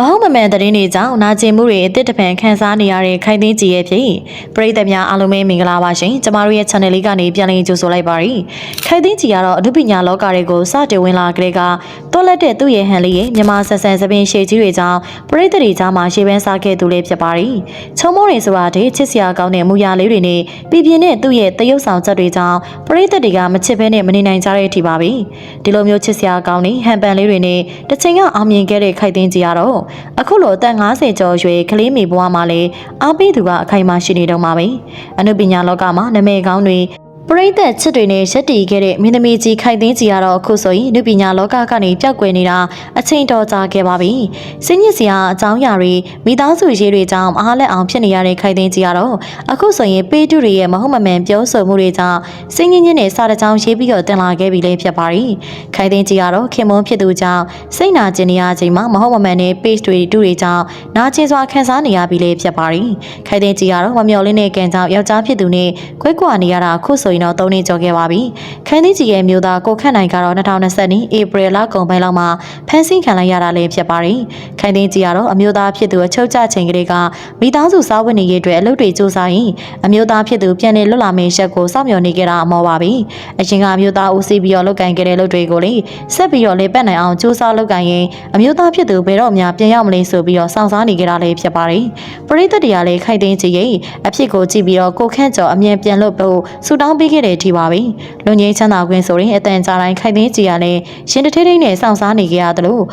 မဟုတ်မမှန်သတင်းတွေကြောင့်နာကျင်မှုတွေအစ်စ်တပံခန်းစားနေရတဲ့ခိုင်သိန်းကြီးရဲ့ဖြစ်ပရိသတ်များအားလုံးပဲမင်္ဂလာပါရှင်ကျမတို့ရဲ့ channel လေးကနေပြန်လည်ကြိုဆိုလိုက်ပါရစေခိုင်သိန်းကြီးကတော့အမှုပညာလောကတွေကိုစတင်ဝင်လာကြတဲ့ကတော်လက်တဲ့သူ့ရဲ့ဟန်လေးရဲ့မြန်မာဆက်ဆန်သပင်ရှေ့ကြီးတွေကြောင့်ပရိသတ်တွေကြားမှာရှေ့ပန်းစားခဲ့သူလေးဖြစ်ပါတယ်ချုံမိုးတွေဆိုတာတဲ့ချစ်စရာကောင်းတဲ့မူရလေးတွေနဲ့ပြည်ပြင်းတဲ့သူ့ရဲ့တရုပ်ဆောင်ချက်တွေကြောင့်ပရိသတ်တွေကမချစ်ဘဲနဲ့မနေနိုင်ကြတဲ့အထိပါပဲဒီလိုမျိုးချစ်စရာကောင်းတဲ့ဟန်ပန်လေးတွေနဲ့တစ်ချိန်ကအောင်မြင်ခဲ့တဲ့ခိုင်သိန်းကြီးကတော့အခုလိုအသက်50ကျော်ရွယ်ကလေးမိဘွားမှာလည်းအားပေးသူကအခိုင်အမာရှိနေတော့မှာပဲအနုပညာလောကမှာနာမည်ကောင်းတွေ ပရိသတ်ချစ်တွေနဲ့ရက်တည်ခဲ့တဲ့မင်းသမီးကြီးခိုင်သိန်းကြီးကတော့အခုဆိုရင်အနုပညာလောကကနေပျောက်ကွယ်နေတာအချိန်တော်ကြာခဲ့ပါပြီ။စင်ညစ်စရာအကြောင်းအရာတွေမိသားစုရေးတွေကြောင့်အားလက်အောင်ဖြစ်နေရတဲ့ခိုင်သိန်းကြီးကတော့အခုဆိုရင်ပေးတူတွေရဲ့မဟုတ်မမှန်ပြောဆိုမှုတွေကြောင့်စင်ညစ်ညစ်နဲ့စာတကြောင်ရေးပြီးတော့တင်လာခဲ့ပြီလည်းဖြစ်ပါရီ။ခိုင်သိန်းကြီးကတော့ခင်မွန်းဖြစ်သူကြောင့်စိတ်နာကျင်နေရချိန်မှာမဟုတ်မမှန်တဲ့ page တွေတူတွေကြောင့်နာကျင်စွာခံစားနေရပြီလည်းဖြစ်ပါရီ။ခိုင်သိန်းကြီးကတော့မမျော်လင့်တဲ့ကံကြောင့်ယောက်ျားဖြစ်သူနဲ့ကွဲကွာနေရတာအခုဆိုရင်တော့၃နှစ်ကျော်ခဲ့ပါပြီ။ခိုင်သိန်းကြီးရဲ့မျိုးသားကိုခန့်နိုင်ကတော့2020နှစ်ဧပြီလကုန်ပိုင်းလောက်မှာဖမ်းဆီးခံလိုက်ရတာလည်းဖြစ်ပါရီ။ခိုင်သိန်းကြီးကတော့အမျိုးသားဖြစ်သူအချုပ်ကျချိန်ကလေးကမိသားစုစားဝတ်နေရေးအတွက်အလုပ်တွေစူးစမ်းရင်အမျိုးသားဖြစ်သူပြန်လည်လွတ်လာမယ့်ရက်ကိုစောင့်မျှော်နေကြတာအမောပါပြီ။အရင်ကအမျိုးသားဦးစီးပြီးတော့လုပ်ကင်ခဲ့တဲ့လုပ်တွေကိုလေဆက်ပြီးတော့လေပတ်နိုင်အောင်စူးစမ်းလုပ်ကင်ရင်အမျိုးသားဖြစ်သူဘယ်တော့မှပြန်ရောက်မလဲဆိုပြီးတော့စောင့်စားနေကြတာလည်းဖြစ်ပါရီ။ပရိသတ်တွေကလည်းခိုင်သိန်းကြီးရဲ့အဖြစ်ကိုကြည့်ပြီးတော့ကိုခန့်ကျော်အမြင်ပြန်လို့ဖို့ဆူတောင်းပေးခဲ့တဲ့အထိပါပဲ။လူငင်းချမ်းသာခွင့်ဆိုရင်အတန်ကြာတိုင်းခိုင်သိန်းကြီးကလည်းရှင်တထိထိနဲ့စောင့်စားနေကြရတယ်လို့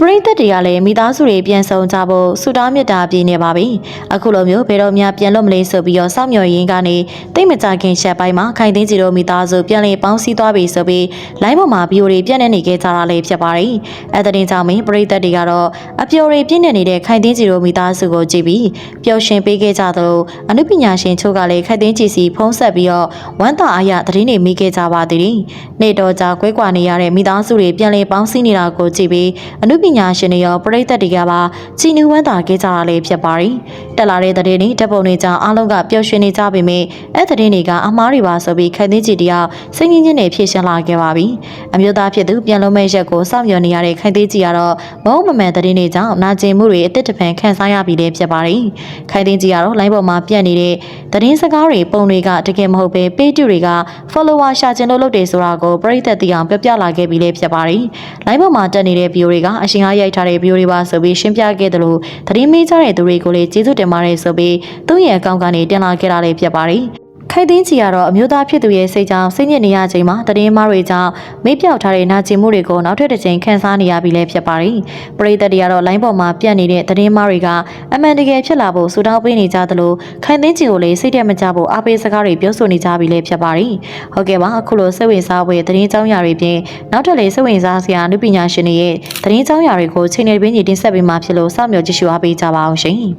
ပရိသတ်တွေကလည်းမိသားစုတွေပြန်ဆောင်ကြဖို့ဆူတောင်းမြတ်တာပြည့်နေပါပြီ။အခုလိုမျိုးဘယ်တော့မှပြန်လို့မလေးဆိုပြီးတော့စောင့်မျှော်ရင်းကနေတိတ်မကြခင်ရှက်ပိုင်းမှာခိုင်သိန်းကြီးတို့မိသားစုပြန်လည်ပေါင်းစည်းသွားပြီဆိုပြီးလိုင်းပေါ်မှာဗီဒီယိုတွေပြန့်နေနေခဲ့ကြတာလည်းဖြစ်ပါတယ်။အဲတဲ့ကြောင့်မင်းပရိသတ်တွေကတော့အပျော်တွေပြည့်နေနေတဲ့ခိုင်သိန်းကြီးတို့မိသားစုကိုကြည့်ပြီးပျော်ရွှင်ပေးခဲ့ကြသလိုအနုပညာရှင်ချို့ကလည်းခိုင်သိန်းကြီးစီဖုံးဆက်ပြီးတော့ဝမ်းသာအားရသတင်းတွေမိခဲ့ကြပါသေးတယ်။နေ့တော်ကြာကွဲကွာနေရတဲ့မိသားစုတွေပြန်လည်ပေါင်းစည်းနေတာကိုကြည့်ပြီးအနုပညာရှင်တွေရောပရိသတ်တွေကပါချီနူးဝမ်းသာခဲ့ကြတာလည်းဖြစ်ပါတယ်။တက်လာတဲ့သတင်းတွေတပ်ပုံတွေကြောင့်အားလုံးကပျော်ရွှင်နေကြပေမဲ့အဲ့သတင်းတွေကအမားတွေပါဆိုပြီးခိုင်သိန်းကြီးတယောက်စိတ်ငြင်းညင်းနဲ့ဖြည့်ရှင်းလာခဲ့ပါပြီ။အမျိုးသားဖြစ်သူပြန်လုံးမဲ့ရက်ကိုစောင့်မျှော်နေရတဲ့ခိုင်သိန်းကြီးကတော့မဟုတ်မမှန်သတင်းတွေကြောင့်နာကျင်မှုတွေအစ်စ်တပံခံစားရပြီလည်းဖြစ်ပါတယ်။ခိုင်သိန်းကြီးကတော့လိုင်းပေါ်မှာပြန့်နေတဲ့သတင်းစကားတွေပုံတွေကတကယ်မဟုတ်ပဲပေတူတွေက follower ရှာကျင်လို့လုပ်တယ်ဆိုတာကိုပရိသတ်သိအောင်ပြောပြလာခဲ့ပြီလည်းဖြစ်ပါတယ်။ live ပေါ်မှာတက်နေတဲ့ view တွေကအရှင်အားရိုက်ထားတဲ့ view တွေပါဆိုပြီးရှင်းပြခဲ့တယ်လို့သတင်းမေးကြတဲ့သူတွေကိုလည်းကျေးဇူးတင်ပါတယ်ဆိုပြီးသူ့ရဲ့အကောင့်ကနေတင်လာခဲ့တာလည်းဖြစ်ပါတယ်။ ခိုင်သိန်းချီကတော့အမျိုးသားဖြစ်သူရဲ့စိတ်ကြောင့်စိတ်ညစ်နေရချိန်မှာတည်င်းမားတွေကြောင့်မေးပြောက်ထားတဲ့နာကျင်မှုတွေကိုနောက်ထပ်တစ်ချိန်ခန်းစားနေရပြီလည်းဖြစ်ပါတယ်။ပရိသတ်တွေကတော့လိုင်းပေါ်မှာပြန့်နေတဲ့တည်င်းမားတွေကအမှန်တကယ်ဖြစ်လာဖို့ဆူတောင်းပေးနေကြသလိုခိုင်သိန်းချီကိုလည်းစိတ်တက်မကြဖို့အားပေးစကားတွေပြောဆိုနေကြပြီလည်းဖြစ်ပါတယ်။ဟုတ်ကဲ့ပါအခုလိုစိတ်ဝင်စားဖွယ်တည်င်းကြောင်းရာတွေပြင်နောက်ထပ်လည်းစိတ်ဝင်စားစရာအနုပညာရှင်တွေရဲ့တည်င်းကြောင်းရာတွေကိုချိန်နေပင်ကြီးတင်ဆက်ပေးမှာဖြစ်လို့စောင့်မျှော်ကြည့်ရှုအားပေးကြပါအောင်ရှင်။